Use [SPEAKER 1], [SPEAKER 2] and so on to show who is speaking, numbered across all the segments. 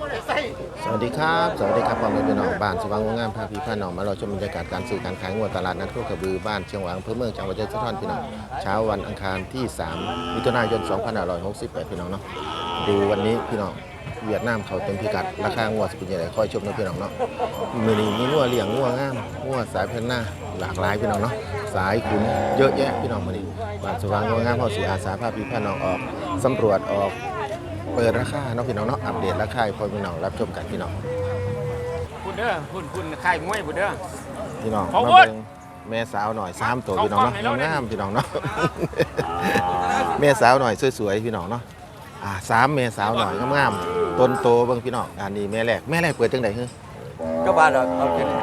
[SPEAKER 1] สวัสดีครับ สวัสดีครับพ่อแม่พี่น้องบ้านสว่างงามพาพี่พาน้องมาเราชมบรรยากาศการซื้อการขายงวดตลาดนัดโคกระบือบ้านเชียงหวางอำเภอเมืองจังหวัดยะโสธรพี่น้องเช้าวันอังคารที่ 3 มิถุนายน 2568 พี่น้องเนาะดูวันนี้พี่น้องเวียดนามเขาเต็มพิกัดราคางวดสกุลใหญ่คอยชมนะพี่น้องเนาะมือนี้มีงัวเลี้ยงงัวงามงัวสายพันธุ์หน้าหลากหลายพี่น้องเนาะสายขุนเยอะแยะพี่น้องมือนี้บ้านสว่างงามพ่อสีอาสาพาพี่พาน้องออกสำรวจออก เปิดราคาเนาะพี่น้องเนาะอัปเดตราคาให้พ่อพี่น้องรับชมกันพี่น้อง
[SPEAKER 2] คุณเด้อคุณคุณค่ายมวยคุณเด้อ
[SPEAKER 1] พี่น้อง
[SPEAKER 2] ขอบ
[SPEAKER 1] มา
[SPEAKER 2] คุณ
[SPEAKER 1] เบิ่งแม่สาวหน่อยสามตัวพี่น้องเนาะ
[SPEAKER 2] เอากล้องให้เรา
[SPEAKER 1] งามๆพี่น้องเนาะ แม่สาวหน่อยสวยๆพี่น้องเนาะอ่าสามแม่สาวหน่อยงามๆต้นโตเบิ่งพี่น้องอันนี้แม่แรกแม่แรกเปิดจังได๋ฮึ
[SPEAKER 3] ก็บ้านเราเอาแค่นี้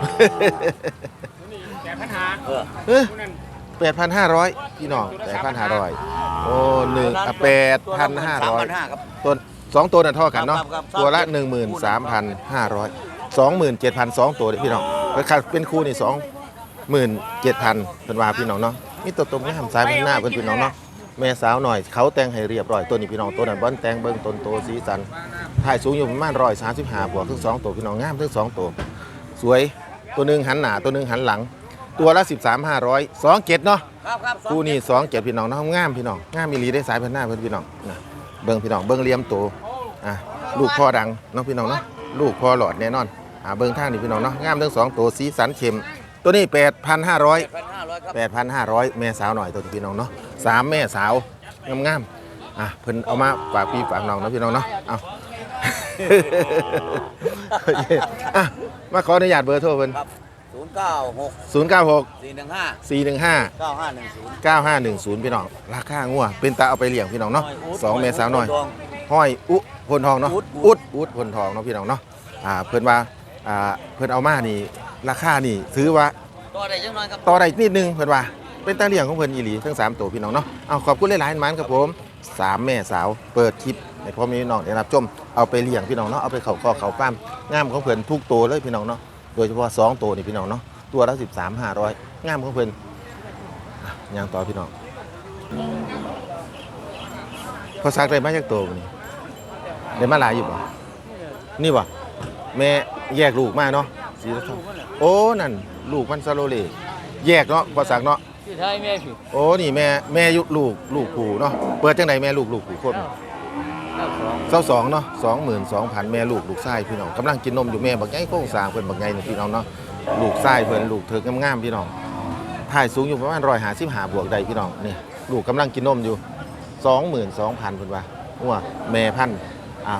[SPEAKER 2] แก่ปัญหา
[SPEAKER 3] เออ
[SPEAKER 1] เฮ้ย
[SPEAKER 2] ผู้นั้น
[SPEAKER 1] 8,500 พี่น้อง8,500 โอ้หนึ่งอะ
[SPEAKER 3] สามพัน
[SPEAKER 1] 8,500
[SPEAKER 3] ห้าครับ
[SPEAKER 1] ต้นสองตัวน่ะเท่ากันเนาะ
[SPEAKER 3] ครับครับครับ
[SPEAKER 1] ตัวละ13,500 27,000สองตัวเด้อพี่น้องราคาเป็นคู่นี่27,000เพิ่นว่าพี่น้องเนาะมีตัวตรงงามสายพันหน้าเพิ่นพี่น้องเนาะแม่สาวหน่อยเขาแต่งให้เรียบร้อยตัวนี้พี่น้องตัวนั้นบ่อนแต่งเบิ่งต้นโตสีสันถ่ายสูงอยู่ประมาณ135บวกทั้งสองตัวพี่น้องงามทั้งสองตัว สวยตัวหนึงหันหน้าตัวหนึงหันหลัง ตัวละ 13,500 27เนาะ
[SPEAKER 3] ครับครับ
[SPEAKER 1] คู่นี้สองเจ็ดพี่น้องเนาะงามพี่น้องงามมีลีได้สายพันหน้าเพื่อนพี่น้องนะเบิ้งพี่น้องเบิ้งเลี้ยมโตอะลูกพ่อดังเนาะพี่น้องเนาะลูกพ่อหลอดแน่นอนอ่าเบิ้งทางนี่พี่น้องเนาะงามทั้งสองตัวสีสันเข้มตัวนี้8,500
[SPEAKER 3] แปดพันห้าร้อยครับ
[SPEAKER 1] 8,500แม่สาวหน่อยตัวนี้พี่น้องเนาะสามแม่สาวงามๆอะเพิ่นเอามาฝากพี่ฝากน้องเนาะพี่น้องเนาะเอาโอเคอะมาขออนุญาตเบอร์โทรเพิ่น
[SPEAKER 3] ครับ ศูนย์เก้าหก
[SPEAKER 1] 096
[SPEAKER 3] สี่หนึ่งห้า
[SPEAKER 1] 415
[SPEAKER 3] เก้าห้าหนึ่งศูนย์
[SPEAKER 1] 9510 พี่น้อง ราคางัวเป็นตาเอาไปเลี้ยงพี่น้องเนาะสองเมษาวหน่อยห้อยอุพลทองเนาะ
[SPEAKER 3] อุด
[SPEAKER 1] อุดอุดพลทองเนาะพี่น้องเนาะอ่าเพิ่นว่าอ่าเพิ่นเอามานี่ราคานี่ซื้อว่า
[SPEAKER 3] ตัวใดจังหน่อยครับ
[SPEAKER 1] ต่อได้นิดนึงเพิ่นว่าเป็นตาเลี้ยงของเพิ่นอีหลีทั้งสามตัวพี่น้องเนาะเอาขอบคุณหลายๆมันครับผมสามแม่สาวเปิดคลิปให้พ่อแม่พี่น้องได้รับชมเอาไปเลี้ยงพี่น้องเนาะเอาไปเข้าคอกเข้าฟาร์มงามของเพิ่นทุกตัวเลยพี่น้องเนาะ โดยเฉพาะสองตัวนี่พี่น้องเนาะตัวละ13 500งามของเพิ่นอะย่างต่อพี่น้องพอซักได้มาจากตัวบ่นี่ได้มาหลายอยู่บ่นี่บ่แม่แยกลูกมาเนาะสีละเท่าโอ้นั่นลูกมันซาโลเลแยกเนาะพอซักเนาะ
[SPEAKER 2] ที่ไทยแม่ผิด
[SPEAKER 1] โอ้นี่แม่แม่ยุลูกลูกผูเนาะเปิดจังไหนแม่ลูกลูกผูคน
[SPEAKER 2] เก้าสอง
[SPEAKER 1] เศร้าสองเนาะสองหมื่นสองพันแม่ลูกลูกไส้พี่น้องกำลังกินนมอยู่แม่บักใหญ่โค้งสร้างเพิ่นบักใหนี่พี่น้องเนาะลูกไส้เพิ่นลูกเธองามๆพี่น้องถ่ายสูงอยู่ประมาณร้อยหาสิบหาบวกได้พี่น้องเนี่ยลูกกำลังกินนมอยู่สองหมื่นสองพันเพิ่นว่าหัวแม่พันอ่า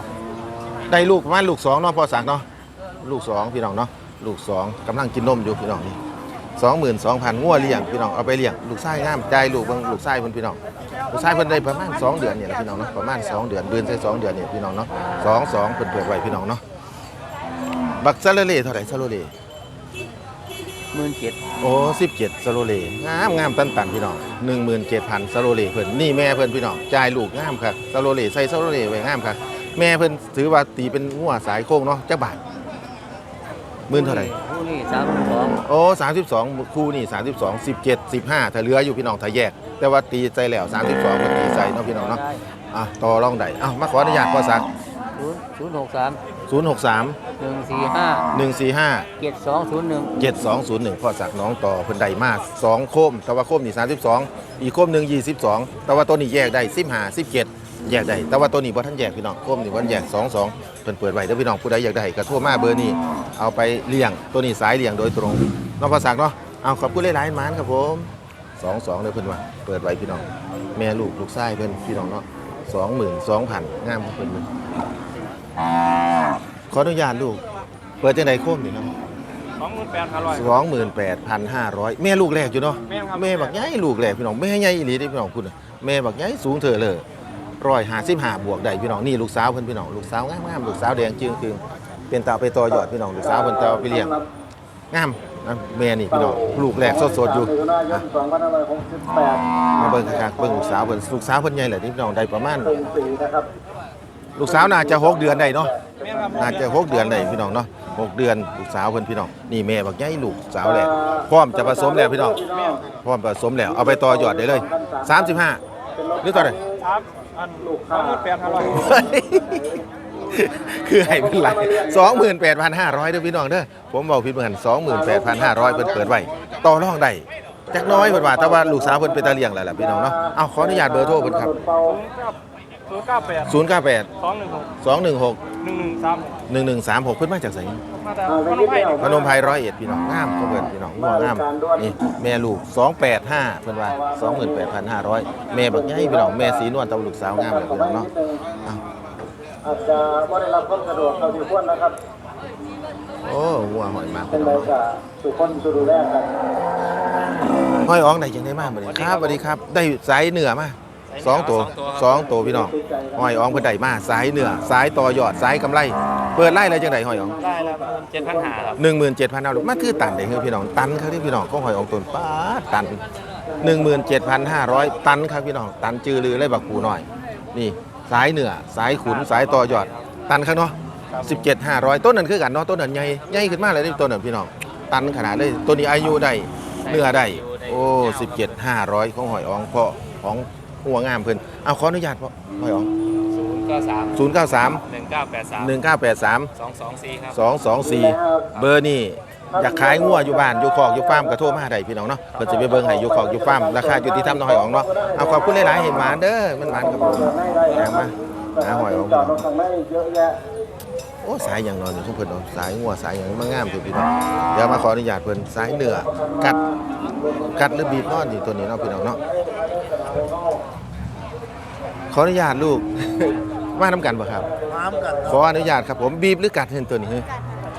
[SPEAKER 1] ได้ลูกประมาณลูกสองเนาะพอสักเนาะลูกสองพี่น้องเนาะลูกสองกำลังกินนมอยู่พี่น้องนี่สองหมื่นสองพันงัวเลี้ยงพี่น้องเอาไปเลี้ยงลูกไส้งามใจลูกเบิ่งลูกไส้เพิ่นพี่น้อง ลูกชายเพิ่นได้ประมาณ2เดือนเนี่ยแหละพี่น้องเนาะประมาณ2เดือนเดือนใส่2เดือนเนี่ยพี่น้องเนาะสองสองเพิ่นเปิดไว้พี่น้องเนาะบักซาโลเล่เท่าไหร่ซาโลเล่
[SPEAKER 3] หมื่นเจ็ด
[SPEAKER 1] โอ้17ซาโลเล่งามงามตันตันพี่น้อง17,000ซาโลเล่เพิ่นนี่แม่เพิ่นพี่น้องจ่ายลูกงามครับซาโลเล่ใส่ซาโลเล่ไว้งามครับแม่เพิ่นถือว่าตีเป็นงัวสายโค้งเนาะจักบาทหมื่นเท่าไหร่
[SPEAKER 3] ผู้นี่สามหมื่นสอง
[SPEAKER 1] โอ้32คู่นี่32 17 15ถ้าเหลืออยู่พี่น้องถ้าแยก แต่ว่าตีใจแล้ว 32ก็ตีใจเนาะพี่น้องเนาะอะต่อรองได้อ้าวมาขออนุญาตพ่อสัก
[SPEAKER 3] ศูนย์ศูนย์หกสาม
[SPEAKER 1] 063
[SPEAKER 3] หนึ่งสี่ห้า
[SPEAKER 1] 145
[SPEAKER 3] เจ็ดสองศูนย์หนึ่ง
[SPEAKER 1] 7201พ่อสักน้องต่อเพิ่นได้มา2โคมแต่ว่าโคมนี่32 อีกโคมหนึง22 แต่ว่าตัวนี้แยกได้15 17 แยกได้ แต่ว่าตัวนี้บ่ทันแยกพี่น้องโคมนี่บ่ทันแยก 22เพิ่นเปิดไว้เด้อพี่น้องผู้ใดอยากได้ก็โทรมาเบอร์นี้เอาไปเลี้ยงตัวนี้สายเลี้ยงโดยตรงน้องพ่อสักเนาะเอาขอบคุณหลายๆหมานครับผม 22เด้อเพิ่นว่าเปิดไว้พี่น้อง แม่ลูกลูกชายเพิ่นพี่น้องเนาะ22,000งามของเพิ่นเลยขออนุญาตลูก เปิดจังไดโคมนี่ครับ
[SPEAKER 2] สองหมื่นแปดพันร้อย
[SPEAKER 1] สองหมื่นแปดพันห้าร้อยแม่ลูกแรกอยู่เนาะ
[SPEAKER 2] แม่ครับ
[SPEAKER 1] แม่บักใหญ่ลูกแรกพี่น้องแม่ใหญ่อีหลีเด้พี่น้องคุณน่ะแม่บักใหญ่สูงเธอเลยร้อยห้าสิบห้าบวกได้พี่น้องนี่ลูกสาวเพิ่นพี่น้องลูกสาวงามงามลูกสาวแดงจึงจึงเป็นตาเอาไปต่อยอดพี่น้องลูกสาวเพิ่นตาเอาไปเลี้ยง งาม นะแม่นี่พี่น้องลูกแรกสดๆอยู่อะมาเบิ่งคักๆเบิ่งลูกสาวเพิ่นลูกสาวเพิ่นใหญ่แหละนี่พี่น้องได้ประมาณ ลูกสาวน่าจะหกเดือนได้เนาะ
[SPEAKER 2] แม่ครับ
[SPEAKER 1] น่าจะหกเดือนได้พี่น้องเนาะหกเดือนลูกสาวเพิ่นพี่น้องนี่แม่บักใหญ่ลูกสาวแหละพร้อมจะผสมแล้วพี่น้องพร้อมผสมแล้วเอาไปต่อยอดได้เลย35หรือต่อไหน
[SPEAKER 2] ครับอันสองหมื่นแปดพันร้อย
[SPEAKER 1] คือให้เป็นไรสองหมื่นแปดพันห้าร้อยเด้อพี่น้องเด้อผมบอกพี่เหมือนสองหมื่นแปดพันห้าร้อยเพิ่นเปิดไว้ต่อรองได้จักน้อยเพิ่นว่าแต่ว่าลูกสาวเพิ่นเป็นตาเลี้ยงแล้วล่ะพี่น้องเนาะเอาขออนุญาตเบอร์โทรเพิ่นครับ
[SPEAKER 2] ศูนย์เก้าแปด
[SPEAKER 1] ศูนย์เก้าแปด
[SPEAKER 2] สองหนึ่งหก
[SPEAKER 1] สองหนึ่งหก
[SPEAKER 2] หนึ่งหนึ่งสาม
[SPEAKER 1] หนึ่งหนึ่งสามหกเพิ่นมาจากไส
[SPEAKER 2] มาแต่พนมไพร
[SPEAKER 1] พนมไพรร้อยเอ็ดพี่น้องงามเขาเพิ่นพี่น้องงัวงามนี่แม่ลูกสองแปดห้าเพิ่นว่าสองหมื่นแปดพันห้าร้อยแม่บักใหญ่พี่น้องแม่สีนวลตาลูกสาวงามเลยพี่น้องเนาะเอา
[SPEAKER 4] อาจจะไม่ได้รับความสะดวกเท่าที่ควรนะครับ
[SPEAKER 1] โอ้งัวหอยมาก
[SPEAKER 4] เป็
[SPEAKER 1] พี่
[SPEAKER 4] น
[SPEAKER 1] น้
[SPEAKER 4] ไร
[SPEAKER 1] อง
[SPEAKER 4] ก็สุขคนสุดูแลกัน
[SPEAKER 1] ห้อยอ้องได้จังได้มากบ่นี้ครับสวัสดีครับ ได้สายเหนือมาสองตัวสองตัวพี่น้องห้อยอ้องเพิ่นได้มาสายเหนือสายต่อยอดสายกำไร เปิดไล่อะไรจังไดห้อยอ้อง
[SPEAKER 2] ได้แล้วเจ็ดพันหาครับ
[SPEAKER 1] หนึ่งหมื่นเจ็ดพันเอาลูกมันคือตันเด้คือพี่น้องตันครับที่พี่น้องของหอยอองตนป้าดตันหนึ่งหมื่นเจ็ดพันห้าร้อยตันครับพี่น้องตันจือลือเลยบักปูหน่อย นี่ สายเหนือสายขุนสายต่อยอด ตันครับเนาะสิบเจ็ดห้าร้อยต้นนั้นคือกันเนาะต้นนั้นใหญ่ใหญ่ขึ้นมากเลยนี่ต้นนั้นพี่น้องตันขนาดเลยตัวนี้อายุได้เนื้อได้โอ้สิบเจ็ดห้าร้อยของหอยอองเพาะของหัวงามเพิ่นเอาขออนุญาตเพาะหอยออง
[SPEAKER 2] ศูนย์เก้าสาม
[SPEAKER 1] ศูนย์เก้าสาม
[SPEAKER 2] หนึ่งเก้าแปดสาม
[SPEAKER 1] หนึ่งเก้าแปดสาม
[SPEAKER 2] สองสองสี่ครับ
[SPEAKER 1] สองสองสี่เบอร์นี่ อยากขายงัวอยู่บ้านอยู่คอกอยู่ฟาร์มกระโทรมาได้พี่น้องเนาะเพิ่นสิไปเบิ่งให้อยู่คอกอยู่ฟาร์มราคาอยู่ที่ทำน้อยอองเนาะเอาขอบคุณหลายๆให้หมาเด้อมันหมานกับผมแางมาหาหอยออง
[SPEAKER 4] จอดรถข้างในเยอะแยะ
[SPEAKER 1] โอ้สายอย่างนอนนี่ทุกเพิ่นเนาะสายงัวสายอย่างมางามคือพี่น้องเดี๋ยวมาขออนุญาตเพิ่นสายเนื้อกัดกัดหรือบีบนอนนี่ตัวนี้เนาะพี่น้องเนาะขออนุญาตลูกมาน้ำกันบ่ครับ
[SPEAKER 4] น้ำกัน
[SPEAKER 1] ขออนุญาตครับผมบีบหรือกัดเห็นตัวนี้เฮ้ย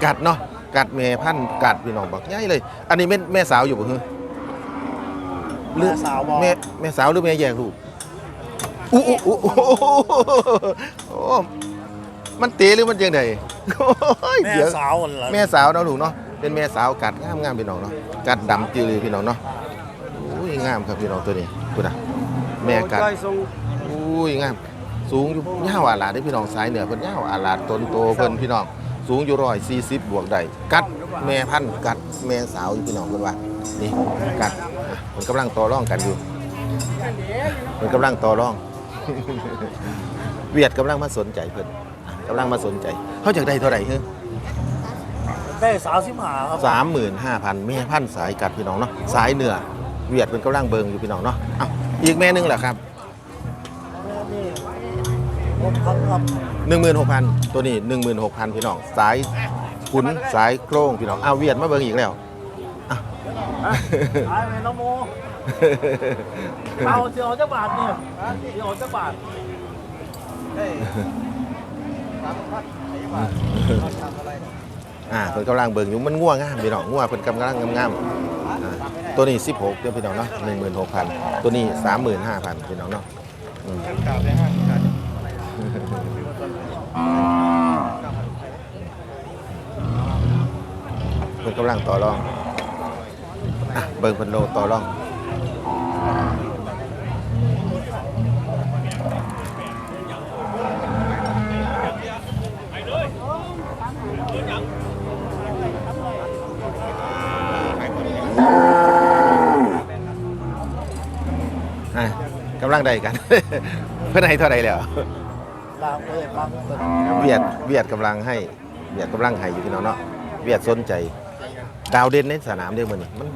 [SPEAKER 1] กัดเนาะ กัดแม่พันธุ์กัดพี่น้องบักใหญ่เลย อันนี้แม่แม่สาวอยู่บ่เฮ้ยหรือ
[SPEAKER 4] แม่สาวบอก
[SPEAKER 1] แม่แม่สาวหรือแม่แยกลูกอู้อู้อู้อู้โอ้มันเตะหรือมันยังไงโอ้ย
[SPEAKER 4] แม่
[SPEAKER 1] เดี๋ยว
[SPEAKER 4] สาวเหรอ
[SPEAKER 1] แม่สาวเนาะลูกเนาะเป็นแม่สาวกัดงามงามพี่น้องเนาะกัดดำจือเลยพี่น้องเนาะอุ้ยงามครับพี่น้องตัวนี้กูนะแม่กัดอุ้ยงาม สูงอยู่ยาวอาลาดได้พี่น้องสายเหนือเพิ่นยาวอาลาดต้นโตเพิ่นพี่น้อง สูงอยู่ร้อยสี่สิบบวกได้กัดแม่พันธุ์กัดแม่สาวอยู่พี่น้องเพิ่นว่า นี่กัดอะเพิ่นกำลังต่อรองกันอยู่เพิ่นกำลังต่อรอง เวียดกำลังมาสนใจเพิ่นอะกำลังมาสนใจเขาจากได้เท่าไหร่เฮ้ย
[SPEAKER 4] ได้สาวสิบหาครับ
[SPEAKER 1] สามหมื่นห้าพันแม่พันธุ์สายกัดพี่น้องเนาะสายเหนือเวียดเพิ่นกำลังเบิงอยู่พี่น้องเนาะเอ้าอีกแม่หนึงเหรอครับ
[SPEAKER 4] นี่ ผมพันครับ
[SPEAKER 1] หนึ่งหมื่นหกพันตัวนี้หนึ่งหมื่นหกพันพี่น้อง สายขุนสายโครงพี่น้องเอาเวียดมาเบิ่งอีกแล้วอะ
[SPEAKER 4] ขายไปน้องโมเอาเสียออกจากบาทเนี่ยเสียออกจากบาท
[SPEAKER 1] อ่าเพิ่นกำลังเบิ่งอยู่มันง่วงงามพี่น้องง่วงเพิ่นกำลังงามๆอ่าตัวนี้สิบหกเดี๋ยวพี่น้องเนาะหนึ่งหมื่นหกพันตัวนี้สามหมื่นห้าพันพี่น้องเนาะอืม เพิ่นกำลังต่อรองอะเบิ่งเพิ่นโลต่อรองอ่กำลังใดกัน เพื่อนให้เท่าไรแล้ว
[SPEAKER 4] ลาวเลยฟังเปิด
[SPEAKER 1] เวียดเวียดกำลังให้เวียดกำลังให้อยู่พี่น้องเนาะเวียดสนใจ ดาวเด่นในสนามเดียวมันมัน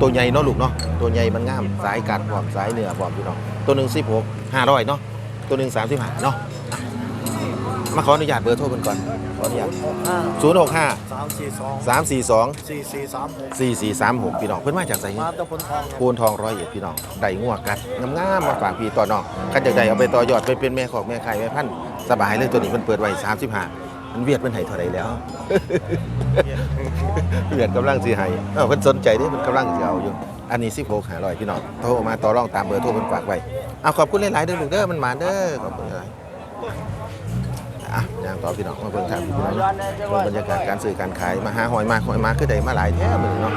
[SPEAKER 1] ตัวใหญ่เนาะลูกเนาะตัวใหญ่มันงามสายกัดพร้อมสายเหนือพร้อมพี่น้องตัวหนึ่งสิบหกห้าร้อยเนาะตัวหนึ่งสามสิบห้าเนาะ มาขออนุญาตเบอร์โทรเพิ่นก่อนขออนุญาต
[SPEAKER 4] หกห้า
[SPEAKER 1] ศูนย์หกห้า
[SPEAKER 4] สามสี่สอง
[SPEAKER 1] สามสี่สอง
[SPEAKER 4] สี่สี่สามหก
[SPEAKER 1] สี่สี่สามหกพี่น้องเพิ่นมาจากไส
[SPEAKER 4] มาตะพนทอง
[SPEAKER 1] โพนทองร้อยเอ็ดพี่น้องได้งัวกัดงามๆมาฝากพี่ต่อน้องคันจากใดเอาไปต่อยอดไปเป็นแม่ของแม่ไข่แม่พันธุ์สบายเลยตัวนี้มันเปิดไว้35มันเวียดมันให้เท่าไรแล้ว เวียดกำลังสิให้เออเพิ่นสนใจเด้เพิ่นกำลังสิเอาอยู่ อันนี้16หาร้อยพี่น้องโทรมาต่อรองตามเบอร์โทรเพิ่นฝากไว้เอาขอบคุณหลายๆเด้อลูกเด้อมันหมาเด้อขอบคุณหลาย อะย่างต่อพี่น้องมาเบิ่งทางพี่น้องเนาะเบิ่งบรรยากาศการซื้อการขายมาหาหอยมากหอยมากคือได้มาหลายแท้มื้อเนาะ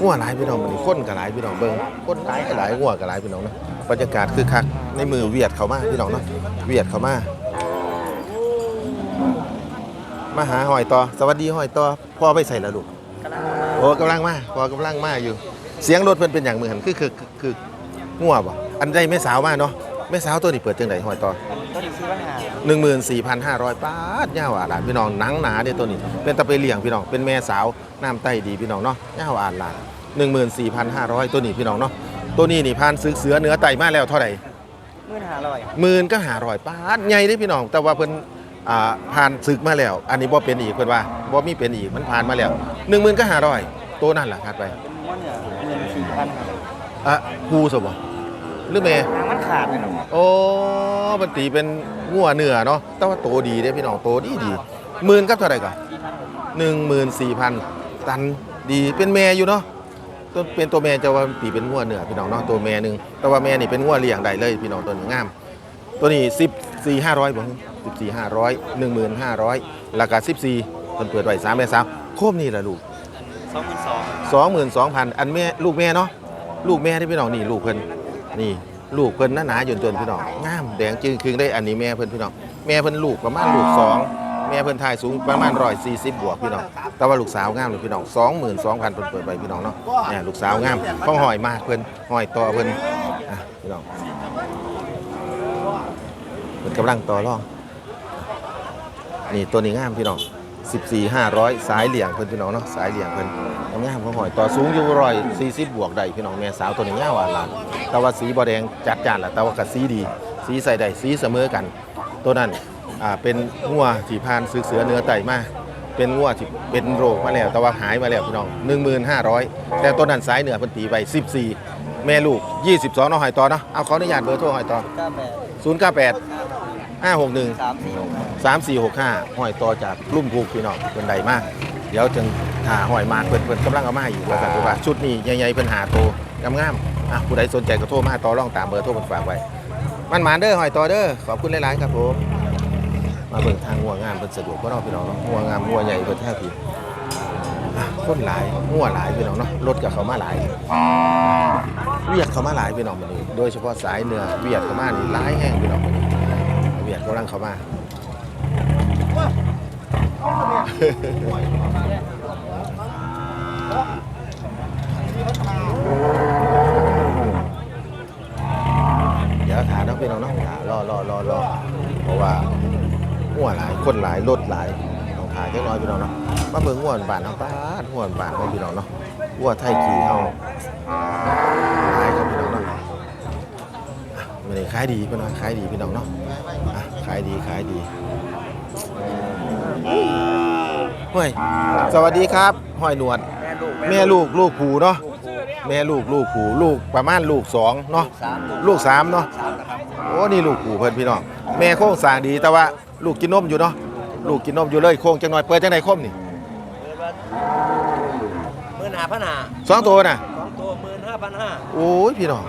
[SPEAKER 1] งัวหลายพี่น้องมันนี่คนก็หลายพี่น้องเบิ่งคนหลายก็หลายงัวก็หลายพี่น้องเนาะบรรยากาศคือคักในมือเวียดเขามาพี่น้องเนาะเวียดเขามามาหาหอยต่อสวัสดีหอยต่อพ่อไปใส่ละลูกโอ้กำลังมาพ่อกำลังมาอยู่ เสียงรถเพิ่นเป็นอย่างมือหันคือคือคือคืองัวบ่ อันใดแม่สาวมาเนาะแม่สาวตัวนี้เปิดจังไดหอยต่อ
[SPEAKER 3] ต้นซื้อปัญหา
[SPEAKER 1] หนึ่งหมื่นสี่พันห้าร้อยบาทย่าวอาหลานพี่น้องหนังหนาเด้ตัวนี้ เป็นตะเปเลี้ยงพี่น้องเป็นแม่สาวน้ำไตดีพี่น้องเนาะย่าวอาหลานหนึ่งหมื่นสี่พันห้าร้อยตัวนี้พี่น้องเนาะตัวนี้นี่พันซื้อเสือเนื้อไตมาแล้วเท่าไหร่
[SPEAKER 3] เมื่อหาร้อย
[SPEAKER 1] หมื่นก็หาร้อยบาทใหญ่เด้พี่น้อง แต่ว่าเพิ่นอ่าผ่านศึกมาแล้ว อันนี้บ่เป็นอีกเพิ่นว่าบ่มีเป็นอีกมันผ่านมาแล้วหนึ่งหมื่นก็หาร้อยตัวนั่นแหละคัดไป
[SPEAKER 3] เป็นม้วนเนี่ยเงินสี่พัน
[SPEAKER 1] อะกูสบ่ หรือแม่
[SPEAKER 3] หางมันขาดเลยครับ
[SPEAKER 1] โอ้มันตีเป็นงัวเนื้อเนาะ แต่ว่าโตดีเด้พี่น้องโตดีดีหมื่นกับเท่าไหร่ก่อนหนึ่งหมื่นสี่พันตันดีเป็นแม่อยู่เนาะตัวเป็นตัวแม่จะว่าตีเป็นงัวเนื้อพี่น้องเนาะตัวแม่หนึ่งแต่ว่าแม่นี่เป็นงัวเลี้ยงได้เลยพี่น้องตัวนี้งาม ตัวนี้สิบสี่ห้าร้อยบ่สิบสี่ห้าร้อยหนึ่งหมื่นห้าร้อยราคาสิบสี่เพิ่นเปิดไว้สามแม่สามโคมนี่แหละลูก
[SPEAKER 3] สองหมื่นสอง
[SPEAKER 1] สองหมื่นสองพันอันแม่ลูกแม่เนาะลูกแม่ที่พี่น้องนี่ลูกเพิ่น นี่ลูกเพิ่นหนาหนาๆจนๆพี่น้องงามแดงจึงคืงได้อันนี้แม่เพิ่นพี่น้องแม่เพิ่นลูกประมาณลูกสองแม่เพิ่นทายสูงประมาณร้อยสี่สิบบวกพี่น้องแต่ว่าลูกสาวงามเลยพี่น้องสองหมื่นสองพันเพิ่นเปิดไปพี่น้องเนาะเนี่ยลูกสาวงามข้องหอยมากเพิ่นหอยต่อเพิ่นอะพี่น้องเพิ่นกำลังต่อรองนี่ตัวนี้งามพี่น้อง 14 500 สายเหลี่ยงเพื่อนพี่น้องเนาะสายเหลี่ยงเพื่อนเอาง่ายผมหอยต่อสูงอยู่ร้อย40บวกได้พี่น้องแม่สาวตัวนี้ง่ายว่าหลานแต่ว่าสีบ่แดงจัดจ้านละแต่ว่าก็สีดี สีใส่ได้สีเสมอกัน ตัวนั้นอ่าเป็นงัวที่พานซึกเสือเนื้อไตมาเป็นงัวที่เป็นโรคมาแล้วแต่ว่าหายมาแล้วพี่น้อง15,500 แต่ตัวนั้นสายเหนือเพิ่นตีไป14 แม่ลูก 22เนาะหอยต่อเนาะเอาขออนุญาตเบอร์โทรหอยต่อ
[SPEAKER 3] 098 ห้าหกห
[SPEAKER 1] นึ่ง
[SPEAKER 3] สามสี่หก
[SPEAKER 1] ห้าห้อยต่อจากรุ่มภูกพี่น้องเป็นใดมาก เดี๋ยวจึงหาห้อยมาเปิดเปิดกำลังเอามาอยู่แล้วกันว่าชุดนี้ใหญ่ๆเป็นหาโตงามๆอะผู้ใดสนใจก็โทรมาต่อร่องตามเบอร์โทรเคนฝากไว้มันมาเด้อหอยต่อเด้อขอบคุณหลายๆครับผมมาเบิ่งทางงัวงามเป็นสะดวกบ่เนาะพี่น้องงัวงามงัวใหญ่เป็นแท้พี่คนหลายงัวหลายพี่น้องเนาะรถกับเขามาหลายเวียกเขามาหลายพี่น้องมื้อนี้โดยเฉพาะสายเหนือเวียกเขามานี่หลายแห้งพี่น้องมื้นี้ กำลังเข้ามา เดี๋ยวถาน้องพี่น้องเน้องถารอรอรอรอเพราะว่าหัวหลายคนหลายรถหลายต้องถายจักหน้อยพี่น้องเนาะมาเบิ่งหัวบานน้องป้าดหัวบานของพี่น้องเนาะหัวไทยขี่เฮาหลายครับพี่น้องเนาะอะมื้อนี้ขายดีพี่น้องขายดีพี่น้องเนาะ ขายดีขายดีห้วยสวัสดีครับห้อยหนวด
[SPEAKER 3] แม่ลูก
[SPEAKER 1] แม่ลูกลูกผูเนาะแม่ลูกลูกผูลูกประมาณลูกสองเนาะ
[SPEAKER 3] สาม
[SPEAKER 1] ลูกสามเนาะ
[SPEAKER 3] สามนะครับ
[SPEAKER 1] โอ้นี่ลูกผูเพิ่นพี่น้องแม่โค้งสร้างดีแต่ว่าลูกกินนมอยู่เนาะลูกกินนมอยู่เลยโค้งจังหน่อยเปิดจังไหนคมนี่
[SPEAKER 3] หมื่นห้าพันห้า
[SPEAKER 1] สองตัวน่ะ
[SPEAKER 3] สองตัวหมื่นห้าพันห้า
[SPEAKER 1] โอ้ยพี่น้อง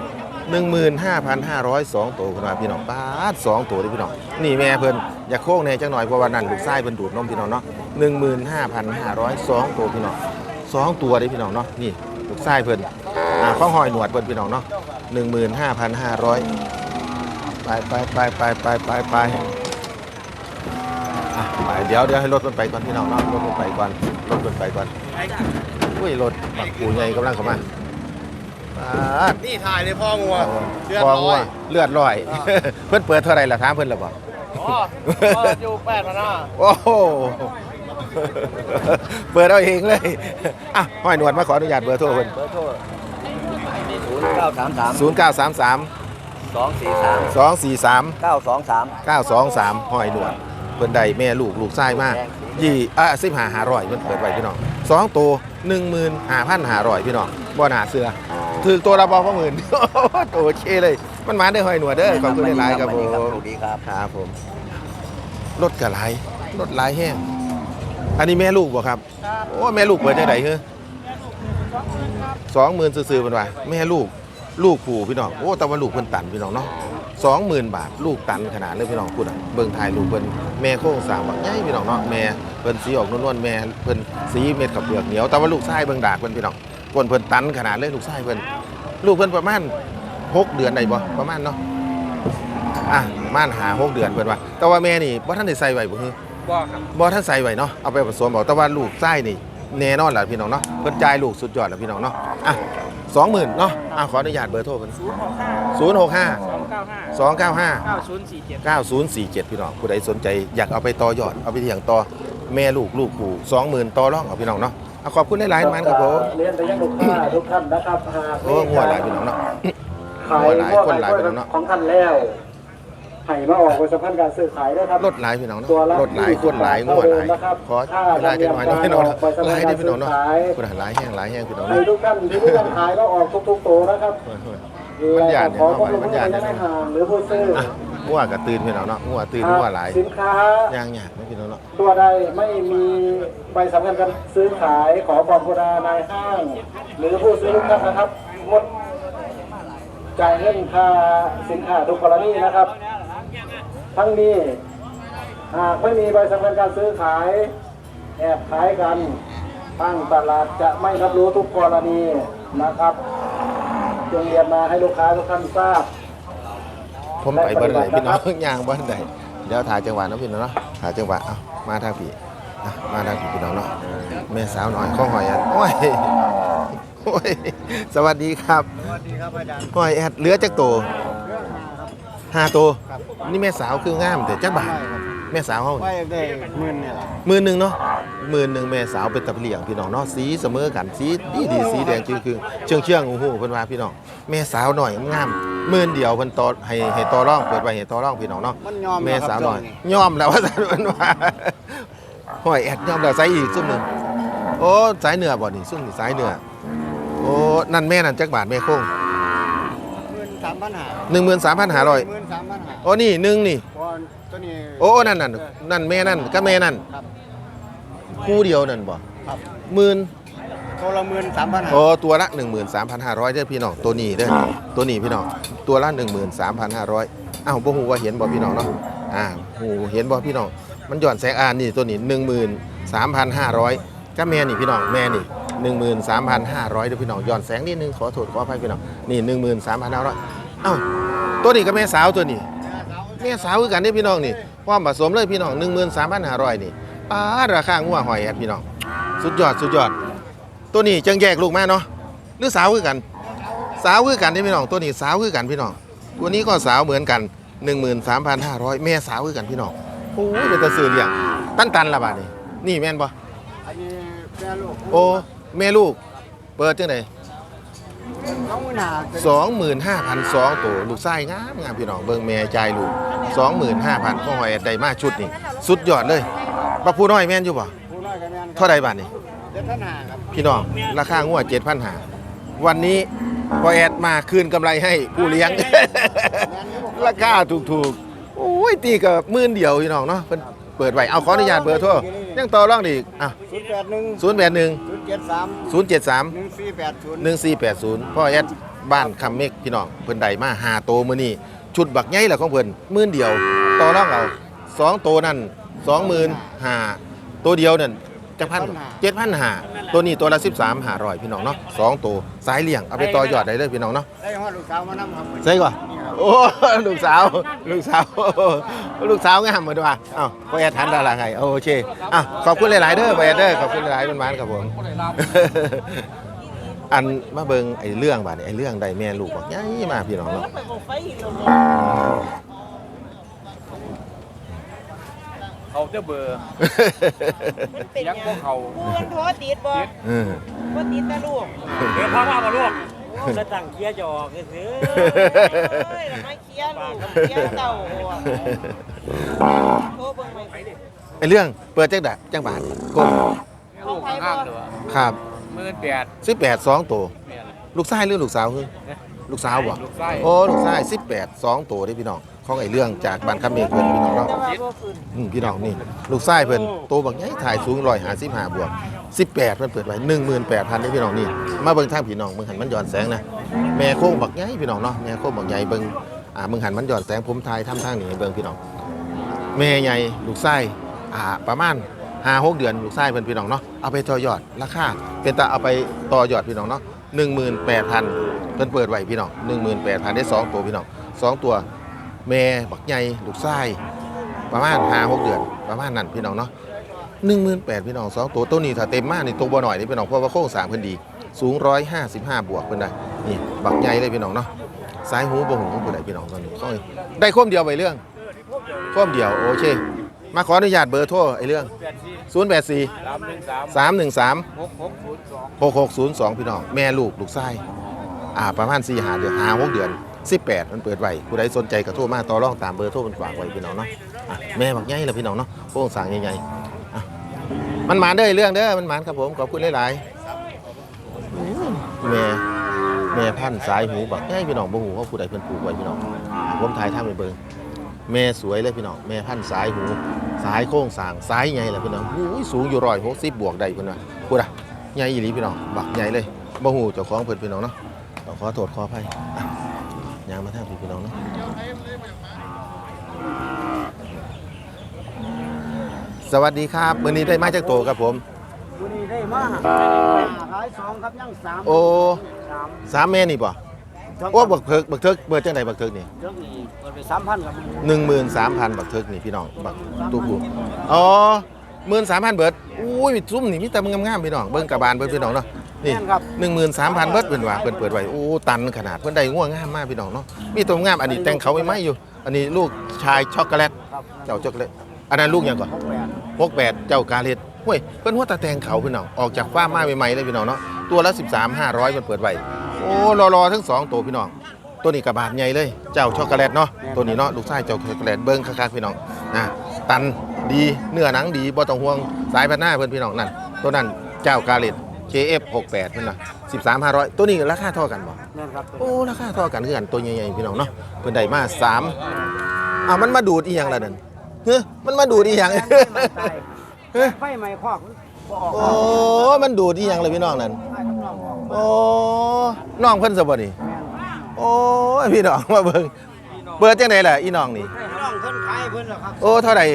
[SPEAKER 1] หนึ่งหมื่นห้าพันห้าร้อยสองตัวขึ้นมาพี่น้องป้าดสองตัวเลยพี่น้องนี่แม่เพิ่นอยากโค้งแน่จังหน่อยเพราะว่านั่นลูกไส้เพิ่นดูดนมพี่น้องเนาะหนึ่งหมื่นห้าพันห้าร้อยสองตัวพี่น้องสองตัวเลยพี่น้องเนาะนี่ลูกไส้เพิ่นอ่าข้อหอยหนวดเพิ่นพี่น้องเนาะหนึ่งหมื่นห้าพันห้าร้อยไปไปไปไปไปไปไปอะไปเดี๋ยวเดี๋ยวให้รถมันไปก่อนพี่น้องเนาะรถมันไปก่อนรถมันไปก่อนอุ้ยรถบักปูใหญ่กำลังเข้ามา
[SPEAKER 4] นี่ถ่ายเลยพ่องัวเดือด
[SPEAKER 1] พอ
[SPEAKER 4] ร้
[SPEAKER 1] งั
[SPEAKER 4] อ
[SPEAKER 1] วยเลือดลอย เพิ่นเปิดเท่าไหร่ล่ะถามเพิ่นแล้วบ่
[SPEAKER 4] อ๋ออยู่แปดพันห้า
[SPEAKER 1] โอ้โหเปิดเอาเองเลยอะห้อยหนวดมาขออนุญาตเบอร์โทรเพิ่น
[SPEAKER 3] เบอร์โทรศูนย์เก้าสามสาม
[SPEAKER 1] 0933
[SPEAKER 3] สองสี่สาม
[SPEAKER 1] 243
[SPEAKER 3] เก้าสองสาม
[SPEAKER 1] 923ห้อยหนวดเพิ่นได้แม่ลูกลูกชายมายี่อะ15 500เพิ่นเปิดไว้พี่น้องสองตัว15,500พี่น้องบ่น่าเสือ ถึงตัวละบ่พอหมื่นตัวโอเคเลย มันมาได้อห้อยหนวดเด้อขอบคุณหลายๆครับผม
[SPEAKER 3] สวัสดีครับ
[SPEAKER 1] ครับผมรถกระไรรถหลายแห้งอันนี้แม่ลูกบ่ครับ โอ้แม่ลูกเปิดได้ไหนเฮ้สองหมื่นซื้อๆมันว่าแม่ลูกลูกผู้พี่น้องโอ้แต่ว่าลูกเพิ่นตันพี่น้องเนาะสองหมื่นบาทลูกตันขนาดเลยพี่น้องพูดอะเบิ่งถ่ายลูกเพิ่นแม่โค้งสร้างบักใหญ่พี่น้องเนาะแม่เพิ่นสีออกนวลๆแม่เพิ่นสีเม็ดกับเปลือกเหนียวแต่ว่าลูกชายเบิ่งดากเพิ่นพี่น้อง ก้นเพิ่นตันขนาดเลยลูกชายเพิ่นลูกเพิ่นประมาณหกเดือนได้บ่ประมาณเนาะอะม่านหาหกเดือนเพิ่นว่า แต่ว่าแม่นี่บ่ทันได้ใส่ไว้บ่ฮือ
[SPEAKER 2] บ่ครับ
[SPEAKER 1] บ่ทันใส่ไว้เนาะเอาไปผสมบอกแต่ว่าลูกไส้นี่แน่นอนล่ะพี่น้องเนาะเพิ่นจ่ายลูกสุดยอดล่ะพี่น้องเนาะอะ20,000เนาะอะขออนุญาตเบอร์โทรเพิ่น065
[SPEAKER 2] เก้าห้า
[SPEAKER 1] สองเก้าห้า
[SPEAKER 2] เก้าศูนย์สี่เจ็ด
[SPEAKER 1] เก้าศูนย์สี่เจ็ดพี่น้องผู้ใดสนใจอยากเอาไปต่อยอดเอาไปเลี้ยงต่อแม่ลูกลูกปู่สองหมื่นต่อร่องเอาพี่น้องเนาะ เอาขอบคุณหลายๆมันครับผม
[SPEAKER 4] เรียนไปยังลูกค้าทุกท่านนะครับหาก
[SPEAKER 1] โอ้งัวหลายพี่น้องเนาะ
[SPEAKER 4] ขาย
[SPEAKER 1] งัวหลายคนหลายพี่น้องเนาะ
[SPEAKER 4] ของท่านแล้วไห่มาออกบนสะพานการซื้อขายด้วยครับ
[SPEAKER 1] รถหลายพี่น้องเนาะ
[SPEAKER 4] ตัวละ
[SPEAKER 1] รถหลายคนหลายงัวหลาย
[SPEAKER 4] นะครับ
[SPEAKER 1] ขอเวลาจะหน่อยเนาะพี่น้องเนาะหลายเด้อพี่น้องเนาะผู้ใดหลายแห้งหลายแห้งพี่น้อง
[SPEAKER 4] ให้
[SPEAKER 1] เนาะ
[SPEAKER 4] ทุกท่านที่ทุกท่านขายแล้วออกทุกๆตัวนะครับ
[SPEAKER 1] มันหยาดเนี่ย
[SPEAKER 4] ขอ
[SPEAKER 1] เนาะ
[SPEAKER 4] ความร่วม
[SPEAKER 1] มัน
[SPEAKER 4] มือ
[SPEAKER 1] หยาด
[SPEAKER 4] ใน
[SPEAKER 1] เนี่ย
[SPEAKER 4] ห่างหรือผู้ซื้อ
[SPEAKER 1] อะ งัวกับตื่นพี่น้องเนาะงัวตื่นงัวหลาย
[SPEAKER 4] สินค้า
[SPEAKER 1] ย่างหยาดนะพี่น้องเนาะ
[SPEAKER 4] ตัวใดไม่มีใบสำคัญการซื้อขายขอความกรุณานายห้าง หรือผู้ซื้อทุกท่านนะครับงดจ่ายเงินค่าสินค้าทุกกรณีนะครับ ทั้งนี้หากไม่มีใบสำคัญการซื้อขาย แอบขายกันตั้งตลาดจะไม่รับรู้ทุกกรณีนะครับจงเรียนมาให้ลูกค้าทุกท่านทราบ
[SPEAKER 1] ผมไปบ้านไหนพี่น้องย่างบ้านไหนเดี๋ยวถ่ายจังหวะเนาะพี่น้องเนาะถ่ายจังหวะเอามาทางพี่อะมาทางพี่พี่น้องเนาะแม่สาวหน่อยข้อหอยอะโอ้ยโอ้ยสวัสดีครับ
[SPEAKER 3] สวัสดีครับอาจารย์
[SPEAKER 1] หอยแอดเหลือจักโตวห้าตัวนี่แม่สาวคืองามแต่จักบาท แม่สาวเฮา
[SPEAKER 3] ไว้ได้หมื่นเนี่ย
[SPEAKER 1] หมื่นหนึ่งเนาะหมื่นหนึ่งแม่สาวเป็นตะเลียงพี่น้องเนาะสีเสมอกันสีดีดีสีแดงคือคือเชื่องเชื่องโอ้โหเพิ่นว่าพี่น้องแม่สาวหน่อยงามหมื่นเดียวเพิ่นต่อให้ให้ต่อรองเปิดไว้ให้ต่อรองพี่น้องเนาะ
[SPEAKER 3] มันยอม
[SPEAKER 1] แม่สาวหน่อย
[SPEAKER 3] ครับ
[SPEAKER 1] ยอมแล้วว่าซั่นเพิ่นว่าหอยแอดยอมแล้วใส่อีกซุ่มหนึงโอ้สายเหนือบ่นี่ซุ่มนี่สายเหนือโอ้นั่นแม่นั่นจักบาทแม่โค้ง
[SPEAKER 3] หมื่นสามพันหา
[SPEAKER 1] 13,500
[SPEAKER 3] หมื่นสามพันหา
[SPEAKER 1] โอ้นี่หนึ่งนี่
[SPEAKER 3] เพราะ ตัวนี้
[SPEAKER 1] โอ้นั่นนั่นนั่นแม่นั่นก็แม่นั่น
[SPEAKER 3] ครับ
[SPEAKER 1] คู่เดียวนั่นบ่
[SPEAKER 3] ครับ
[SPEAKER 1] หมื่น
[SPEAKER 3] ตัวละหมื่นสามพันหา
[SPEAKER 1] โอ้ตัวละ13,500เด้อพี่น้องตัวนี้เด้อตัวนี้พี่น้องตัวละ13,500อ้าวบ่ฮู้ว่าเห็นบ่พี่น้องเนาะอ่าฮู้เห็นบ่พี่น้องมันย้อนแสงอ่านนี่ตัวนี้13,500ก็แม่นี่พี่น้องแม่นี่13,500เด้อพี่น้องย้อนแสงนิดนึงขอโทษขออภัยพี่น้องนี่13,500อ้าวตัวนี้ก็แม่สาวตัวนี้แม่สาวคือกันนี่พี่น้องนี่ความผสมเลยพี่น้อง13,500นี่ป้าดราคางัวหอยแอดพี่น้อง สุดยอดสุดยอด ตัวนี้จังแยกลูกมาเนาะหรือสาวคือกัน สาวคือกันนี่พี่น้อง ตัวนี้สาวคือกันพี่น้อง ตัวนี้ก็สาวเหมือนกัน 13,500 แม่สาวคือกันพี่น้องโอ้ยเป็นตะซื้อเลี้ยงตันตันๆละบาดนี่นี่แม่นบ่
[SPEAKER 3] อันนี้แม่ลูก
[SPEAKER 1] โอ้แม่ลูก เปิดจังได
[SPEAKER 3] สองหมื่นหา
[SPEAKER 1] สองหมื่นห้าพันสองตัวลูกไส้งามงามพี่น้องเบิ่งแม่ใจายลูกสองหมื่นห้าพันก็หอยได้มาชุดนี่สุดยอดเลยปักผู้น้อยแม่นอยู่บ่
[SPEAKER 3] ผู้น้อยกันแม่น
[SPEAKER 1] เท่าใดบาทนี่
[SPEAKER 3] เจ็ดพันหาครับ
[SPEAKER 1] พี่น้องราคางวดเจ็ดพันหาวันนี้พอแอดมาคืนกำไรให้ผู้เลี้ยง ราคาถูกๆโอ้ยตีกับหมื่นเดียวพี่น้องเนาะเพิ่นเปิดไว้เอาขออนุญาตเบอร์โทรยังต่อรองไดอีกอะ
[SPEAKER 3] ศูนย์แปดหนึ่ง
[SPEAKER 1] ศูนย์แปดหนึ่ง
[SPEAKER 3] ศูนย์เจ็ดสาม
[SPEAKER 1] ศูนย์เจ็ดสาม
[SPEAKER 3] หนึ่งสี่แปดศูนย์
[SPEAKER 1] หนึ่งสี่แปดศูนย์พ่อแอดบ้านคำเมกพี่น้องเพิ่นได้มาหาโตมื้อนี้ชุดบักใหญ่แหละของเพิ่นหมื่นเดียวต่อรองเอาสองโตนั่นสองหมื่นห้าตัวเดียวนั่น จักพันเจ็ดพันห้าตัวนี้ตัวละสิบสามห้าร้อยพี่น้องเนาะสองตัวสายเลี่ยงเอาไปต่อยอดได้เลยพี่น้องเนาะ
[SPEAKER 3] ได้ฮอดลูกสาวมานำครับ
[SPEAKER 1] ใช่ก่ะโอ้ลูกสาว ลูกสาว ลูกสาวงามเหมือนว่าอ้าวพ่อแอดทันดาราไงโอเคอะขอบคุณหลาย ๆ เด้อพ่อแอดเด้อขอบคุณหลายๆมันๆครับผมอันมาเบิ่งไอ้เรื่องบาดนี้ไอ้เรื่องใดแม่ลูกบอกยัยมาพี่น้องเนาะ
[SPEAKER 2] เขาจะเบอร์ยังพวกเขา
[SPEAKER 5] กูมันโทษติดบ่
[SPEAKER 1] เออ
[SPEAKER 5] บ่ติดแต่ลูก
[SPEAKER 2] เดี๋ยวพ่อมาบ่ลูก
[SPEAKER 6] จะตั้งเกียร์จะออกซื้อ
[SPEAKER 5] เอ้ยแล้วมาเคลียร์ลูกเคลียร์เต่าโทรเบิ่งไป
[SPEAKER 1] ไอ้เรื่องเปิดจังดะจังบาทกด
[SPEAKER 5] ของ
[SPEAKER 2] ลูก
[SPEAKER 5] ไผ
[SPEAKER 2] ข้าง
[SPEAKER 5] บ่
[SPEAKER 2] ๆเด้อ
[SPEAKER 1] ครับ
[SPEAKER 2] หมื่นแปด
[SPEAKER 1] 18 2ตัว
[SPEAKER 2] แม่น
[SPEAKER 1] ลูกชายหรือลูกสาวคือลูกสาวบ่
[SPEAKER 2] ลูกไส้
[SPEAKER 1] โอ้ลูกชาย18 2ตัวเด้พี่น้อง ของไอ้เรื่องจากบ้านคำเมฆเพิ่นพี่น้องเนาะ
[SPEAKER 5] แต่ว่าบ่ขึ้น
[SPEAKER 1] อืมพี่น้องนี่ ลูกไส้เพิ่นโตบักใหญ่ถ่ายสูง155บวก18เพิ่นเปิดไว้18,000นี่พี่น้องนี่มาเบิ่งทางพี่น้องเบิ่งหันมันย้อนแสงนะแม่โค้งบักใหญ่พี่น้องเนาะแม่โค้งบักใหญ่เบิ่งอ่าเบิ่งหันมันย้อนแสงผมถ่ายทำทางนี้เบิ่งพี่น้องแม่ใหญ่ลูกไส้อ่าประมาณห้าหกเดือนลูกไส้เพิ่นพี่น้องเนาะเอาไปต่อยอดราคาเป็นตาเอาไปต่อยอดพี่น้องเนาะหนึ่งหมื่นแปดพันเพิ่นเปิดไว้พี่น้องหนึ่งหมื่นแปดพันได้สองตัวพี่น้องสองตัว แม่บักใหญ่ลูกไส้ประมาณห้าหกเดือน ประมาณนั้นพี่น้องเนาะหนึ่งหมื่นแปดพี่น้องสองตัวตัวนี้ถ้าเต็มมากนี่ตัวบ่หน่อยนี่พี่น้องเพราะว่าโครงสางเพิ่นดี สูงร้อยห้าสิบห้าบวกเพิ่นได้นี่บักใหญ่เลยพี่น้องเนาะสายหูบ่หูผู้ใดพี่น้องตอนนี้ค่อยได้คมเดียวไปเรื่องคมเดียวโอเค มาขออนุญาตเบอร์โทรไอ้เรื่อง 084
[SPEAKER 2] สามหนึ่งสาม
[SPEAKER 1] 313
[SPEAKER 2] หกหกศูนย์สอง
[SPEAKER 1] 6602 พี่น้อง แม่ลูกลูกไส้อ่าประมาณ4หาเดือนหา6เดือน 18 มันเปิดไว้ผู้ใดสนใจก็โทรมาต่อรองตามเบอร์โทรมันฝากไว้พี่น้องเนาะอะแม่บักใหญ่ละพี่น้องเนาะโค้งสร้างใหญ่ๆอะมันหมานเด้อเรื่องเด้อมันหมานครับผมขอบคุณหลายๆอืมแม่แม่พันธุ์สายหูบักใหญ่พี่น้องบ่หูว่าผู้ใดเพิ่นปลูกไว้พี่น้องผมถ่ายทำไปเบิ่งแม่สวยเลยพี่น้องแม่พันธุ์สายหูสายโค้งสร้างสายใหญ่ลยพี่น้องหูยสูงอยู่160บวกได้เพิ่นว่าพูดอะใหญ่อีหลีพี่น้องบักใหญ่เลยบ่หูเจ้าของเพิ่นพี่น้องเนาะต้องขอโทษขออภัยอะ ยางมาทางพี่พี่น้องเนาะสวัสดีครับมื้อนี้ได้มาจากโตครับผม
[SPEAKER 3] วันนี้ได้มาขายสองครับยังสาม
[SPEAKER 1] โอ้
[SPEAKER 3] สาม
[SPEAKER 1] สามแม่นี่ป่ะโอ้บักเทิกบักเทิกเบอร์จังไดบักเทิกนี่
[SPEAKER 3] เจ้านี่เปิดไปสามพันครับ
[SPEAKER 1] หนึ่งหมื่นสามพันบักเทิกนี่พี่น้องบักตู้ผู้อ๋อหมื่นสามพันเบิร์ดอุ้ยซุ้มนี่มีแต่มึงงามๆพี่น้องเบิ้งกระบาลเบิ้งพี่น้องเนาะ นี่
[SPEAKER 3] แม่นครับ
[SPEAKER 1] หนึ่งหมื่นสามพันเบิร์ดเป็นว่าเปิดเปิดไว้โอ้ตันขนาดเพิ่นได้ง่วงงามมากพี่น้องเนาะมีตัวงามอันนี้แต่งเขาไม่ไหมอยู่ อันนี้ลูกชายช็อกโกแลต
[SPEAKER 3] ครับ
[SPEAKER 1] เจ้าช็อกโกแลตอันนั้นลูกหยังก่อน
[SPEAKER 3] หกแปด
[SPEAKER 1] พกแปดเจ้ากาเลตห้วยเพิ่นหัวตาแตงเขาพี่น้องออกจากฟ้าร์มมาใหม่ๆเลยพี่น้องเนาะตัวละ13 500มันเปิดไว้โอ้รอๆทั้งสองตัวพี่น้องตัวนี้กระบาดใหญ่เลย เจ้าช็อกโกแลตเนาะตัวนี้เนาะลูกชายเจ้าช็อกโกแลตเบิ้งคักๆพี่น้องนะตันดีเนื้อหนังดีบ่ต้องห่วงสายพันธุ์หน้าเพิ่นพี่น้องนั่นตัวนั้นเจ้ากาเลต KF 68เพิ่นน่ะ13 500 ตัวนี้ราคาเท่ากันบ่
[SPEAKER 3] นั่นครับ
[SPEAKER 1] โอ้ราคาเท่ากันคือกันตัวใหญ่ๆพี่น้องเนาะเพิ่นได้มาสามอ้าวมันมาดูดอีหยังล่ะนั่นเฮ้ยมันมาดูดอีหยังเฮ้ย
[SPEAKER 3] ไฟไหม้คอกบ่ออก
[SPEAKER 1] โอ้มันดูดอีหยังเลยพี่น้องนั่น
[SPEAKER 3] ไฟข้างนอกออก
[SPEAKER 1] โอ้น้องเพิ่นสบ่นี่โอ้ยพี่น้องมาเบิ่งเปิดจังไดล่ะอีน้องนี่
[SPEAKER 3] น้องเพิ่นขายเพิ่นเหรอครับ
[SPEAKER 1] โอ้เท่าไหร่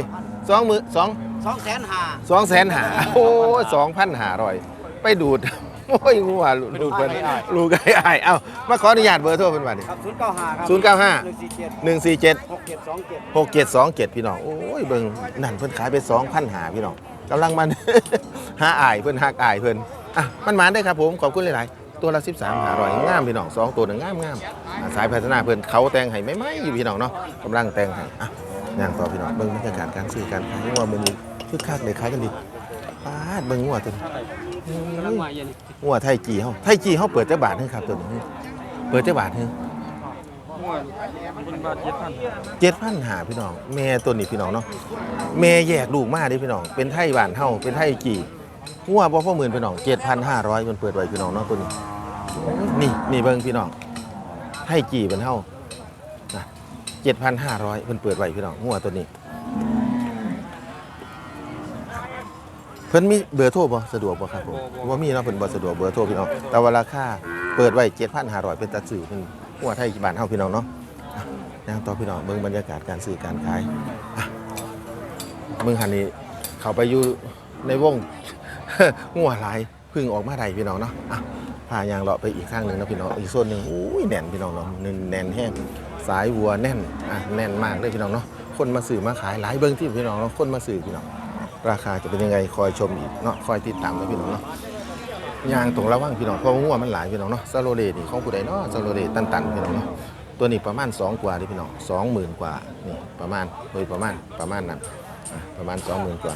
[SPEAKER 1] สองมือสอง
[SPEAKER 3] สองแสนห้า
[SPEAKER 1] สองแสนหาโอ้สองพันหาร้อย ไปดูด โอ้ยงัวลูกเพิ่นลูกไอ้ไอ้ายเอ้ามาขออนุญาตเบอร์โทรเพิ่นว่านี่
[SPEAKER 3] ครับศูนย์เก้าห้าครับ
[SPEAKER 1] ศูนย์เก้าห้า
[SPEAKER 3] หนึ่งสี่เจ็ด
[SPEAKER 1] 147
[SPEAKER 3] หกเจ็ดสองเจ็ด
[SPEAKER 1] หกเจ็ดสองเจ็ดพี่น้อง โอ้ยเบิ่งนั่นเพิ่นขายไปสองพันหาพี่น้องกำลังมัน หาอายเพิ่นหักอายเพิ่นอะมันหมานได้ครับผม ขอบคุณหลายๆ ตัวละ 13หาร้อยงามพี่น้องสองตัวหนึ่งงามงามอะสายพัฒนาเพิ่นเขาแต่งให้ไม่ไม่อยู่พี่น้องเนาะกำลังแต่งให้อะย่างต่อพี่น้องเบิ่งบรรยากาศการซื้อการขายงัวมื้อนี้คึกคักเลยขายกันดีปาดเบิ่งงัวตัวนี้ งัวไทยจีเฮาไทยจีเฮาเปิดจักบาทนึงครับตัวนี้เปิดจักบาทนึงเจ็ดพันหาพี่น้อง แม่ตัวนี้พี่น้องเนาะแม่แยกลูกมาเดิพี่น้อง เป็นไทยบ้านเฮาเป็นไทยกี่หัวบ่พ่อหมื่นพี่น้องเจ็ดพันห้าร้อยมันเปิดไว้พี่น้องเนาะตัวนี้ นี่นี่เบิ่งพี่น้องไทยกี่เป็นเฮาเจ็ดพันห้าร้อยมันเปิดไว้พี่น้องหัวตัวนี้ เพิ่นมีเบอร์โทรบ่สะดวกบ่ครับผมว่ามีเนาะเพิ่นบ่สะดวกเบอร์โทรพี่น้องแต่ว่าราคาเปิดไว้7,500เป็นตาซื้อเป็นหัวไทยบ้านเฮาพี่น้องเนาะนางต่อพี่น้องเบิ่งบรรยากาศการซื้อการขายอะเมืองหันนี้เขาไปอยู่ในวงงัวหลายเพึ่งออกมาได้พี่น้องเนาะอะพายางเลาะไปอีกข้างหนึ่งนะพี่น้องอีกส่วนหนึ่งโอ้ยแน่นพี่น้องเนาะแน่นแน่นแห้งสายวัวแน่นอะแน่นมากเลยพี่น้องเนาะคนมาซื้อมาขายหลายเบิ่งที่พี่น้องเนาะคนมาซื้อพี่น้อง ราคาจะเป็นยังไงคอยชมอีกเนาะคอยติดตามนะพี่น้องเนาะยางตรงระว่างพี่น้องเพราะงัวมันหลายพี่น้องเนาะซาโรเลนี่ของผู้ใดเนาะซาโรเลตันๆพี่น้องเนาะตัวนี้ประมาณ 2 กว่าดิพี่น้องสองหมื่นกว่านี่ประมาณโดยประมาณประมาณนั้นประมาณ20,000กว่า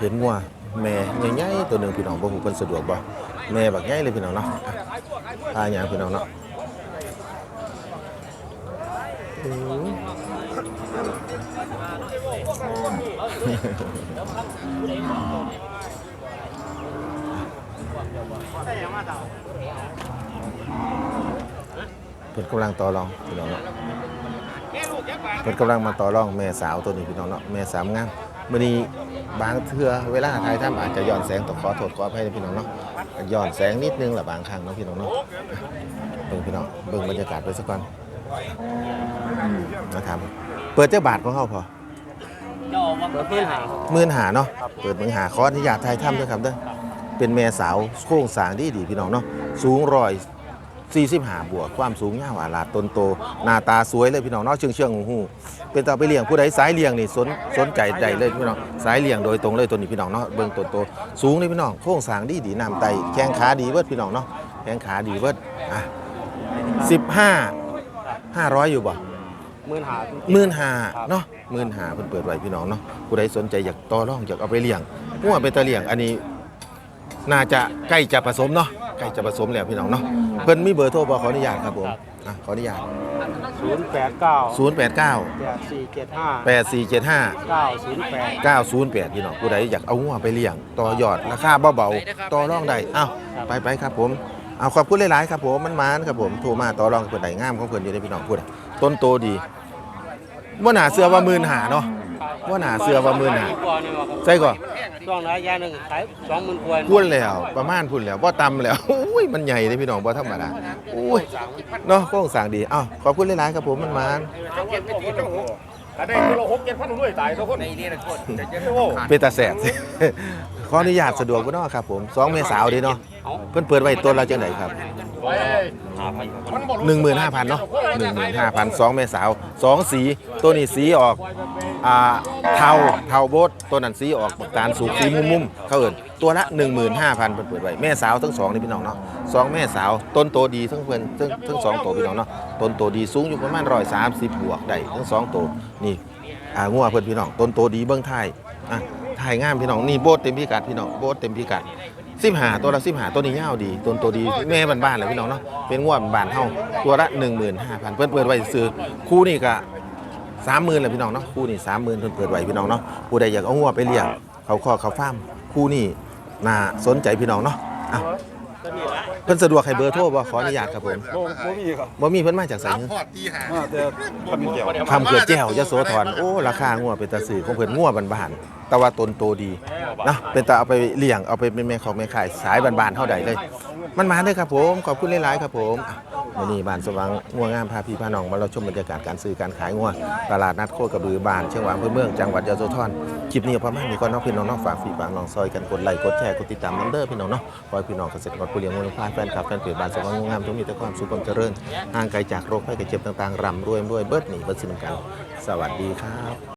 [SPEAKER 1] เห็นว่าแม่ใหญ่ๆตัวหนึ่งพี่น้องบ่ฮู้เพิ่นสะดวกบ่แม่บักใหญ่เลยพี่น้องเนาะพาหยังพี่น้องเนาะ เพิ่นกำลังต่อรองพี่น้องเนาะเพิ่นกำลังมาต่อรองแม่สาวตัวนี้พี่น้องเนาะแม่สาวงามมื้อนี้บางเทื่อเวลาถ่ายทำอาจจะย้อนแสงต้องขอโทษขออภัยนะพี่น้องเนาะย้อนแสงนิดนึงแหละบางครั้งเนาะพี่น้องเนาะเบิ่งพี่น้องเบิ่งบรรยากาศไปสักก่อน นะครับเปิดเจ้าบาทของเฮาพอ
[SPEAKER 3] เปิดเพื่อนหา
[SPEAKER 1] หมื่นหาเนาะเปิดหมื่นหาขออนุญาตถ่ายทำด้วยครับเด้อเป็นแม่สาวโค้งสร้างดีดีๆพี่น้องเนาะสูงร้อย45บวกความสูงยาวอาลาดต้นโตหน้าตาสวยเลยพี่น้องเนาะเชื่องเชื่องๆหูๆเป็นตาไปเลี้ยงผู้ใดสายเลี้ยงนี่สนสนใจใดเลยพี่น้องสายเลี้ยงโดยตรงเลยตัวนี้พี่น้องเนาะเบิ่งต้นโตสูงเลยพี่น้องโครงสร้างดีดีน้ำไตแข้งขาดีเวิร์ดพี่น้องเนาะแข้งขาดีเวิร์ดอะ 15 500อยู่บ่
[SPEAKER 3] หมื่นหา
[SPEAKER 1] หมื่นหาเนาะหมื่นหาเพิ่นเปิดไว้พี่น้องเนาะผู้ใดสนใจอยากต่อรองอยากเอาไปเลี้ยงงัวไปตะเลี้ยงอันนี้น่าจะใกล้จะผสมเนาะใกล้จะผสมแล้วพี่น้องเนาะเพิ่นมีเบอร์โทรบ่ขออนุญาตครับผมอะขออนุญาต
[SPEAKER 3] ศูนย์แปดเก้า
[SPEAKER 1] 089
[SPEAKER 3] แปดสี่เจ็ดห้า
[SPEAKER 1] 8475
[SPEAKER 3] เก้าศูนย์แปด
[SPEAKER 1] 908พี่น้องผู้ใดอยากเอางัวไปเลี้ยงต่อยอดราคาเบาๆต่อรองได้อ้าวไปไปครับผม เอาขอบคุณหลายๆครับผมมันมานครับผมโทรมาต่อรองเพิ่นได้งามของเพิ่นอยู่ในพี่น้องพูดต้นโตดีบ่น่าเชื่อว่าหมื่นหาเนาะบ่น่าเชื่อว่าหมื่นหา
[SPEAKER 6] ก่อนนี่ว่าครับ
[SPEAKER 1] ใช่ก่อน
[SPEAKER 6] ช่วงระยะหนึ่งขายสองหมื่นกว่า
[SPEAKER 1] พุ่นแล้วประมาณพุ่นแล้วบ่ต่ำแล้วอุ้ยมันใหญ่เลยพี่น้องบ่ธรรมดาอุ้ยเนาะโครงสร้างดีอ้าวขอบคุณหลายๆครับผมมันมาน
[SPEAKER 2] ถ้าได้คนละหกเจ็ดพันด้วยตายทุกคนในนี่นะคนจะจะโอ้
[SPEAKER 1] เป็นตาแสบข ออนุญาตสะดวกบ่เนาะครับผม2เมษายนดีเนาะเพิ่นเปิดไว้ตัวละจังไดครับ 15,000เนาะ15,000 2เมษายนสองสีตัวนี้สีออกอ่าเทาเทาโบดตัวนั้นสีออกตาลสุกสีมุมๆเขาเอิ้นตัวละ 15,000เพิ่นเปิดไว้แม่สาวทั้งสองนี่พี่น้องเนาะสองแม่สาวต้นโตดีทั้งเพิ่นทั้งทั้งสองตัวพี่น้องเนาะต้นโตดีสูงอยู่ประมาณ130บวกได้ทั้งสองตัวนี่อ่างัวเพิ่นพี่น้องต้นโตดีเบิ่งท้ายอะ ท้ายงามพี่น้องนี่โบดเต็มพิกัดพี่น้องโบดเต็มพิกัดสิบหาตัวละสิบหาตัวนี้ยาวดีตัวตัวดีแม่บ้านๆเลยพี่น้องเนาะเป็นงวดบ้านๆเฮาตัวละ15,000เพิ่นเปิดไว้ซื้อคู่นี่ก็30,000เลยพี่น้องเนาะคู่นี่30,000เพิ่นเปิดไว้พี่น้องเนาะผู้ใดอยากเอางัวไปเลี้ยงเขาคอเขาฟาร์มคู่นี่น่าสนใจพี่น้องเนาะอะเพิ่นสะดวกให้เบอร์โทรบ่ขออนุญาตครับผม
[SPEAKER 3] โมมีครับ
[SPEAKER 1] บ่มีเพิ่นมาจากไสเน
[SPEAKER 3] มาแต่ทำเกี่ยว
[SPEAKER 1] คำเกิดแจ้วยโสธรโอ้ ราคางัวเป็นตาสื่อของเพิ่นงัวบ้านๆแต่ว่าตนโตดีนะเป็นตาเอาไปเลี้ยงเอาไปเป็นแม่ของแม่ขายสายบ้านๆเท่าใดเลย มันมาเด้อครับผม ขอบคุณหลายๆครับผมอะวันนี้บ้านสว่างงัวงามพาพี่พาน้องมาเราชมบรรยากาศการซื้อการขายงัวตลาดนัดโคกระบือบ้านเชียงหวางอำเภอเมืองจังหวัดยโสธรคลิปนี้ประมาณนี้ก่อนเน้องพี่น้องเน้องฝากฝีฝากน้องซอยกันกดไลค์กดแชร์กดติดตามน้ำเด้อพี่น้องเนาะขอให้พี่น้องเกษตรกรผู้เลี้ยงงัวพลายแฟนคลับแฟนเพจบ้านสว่างงัวงามทุกมีแต่ความสุขความเจริญห่างไกลจากโรคภัยไข้เจ็บต่างๆร่ำรวยรวยเบิดหนีเบิดสินกัน สวัสดีครับ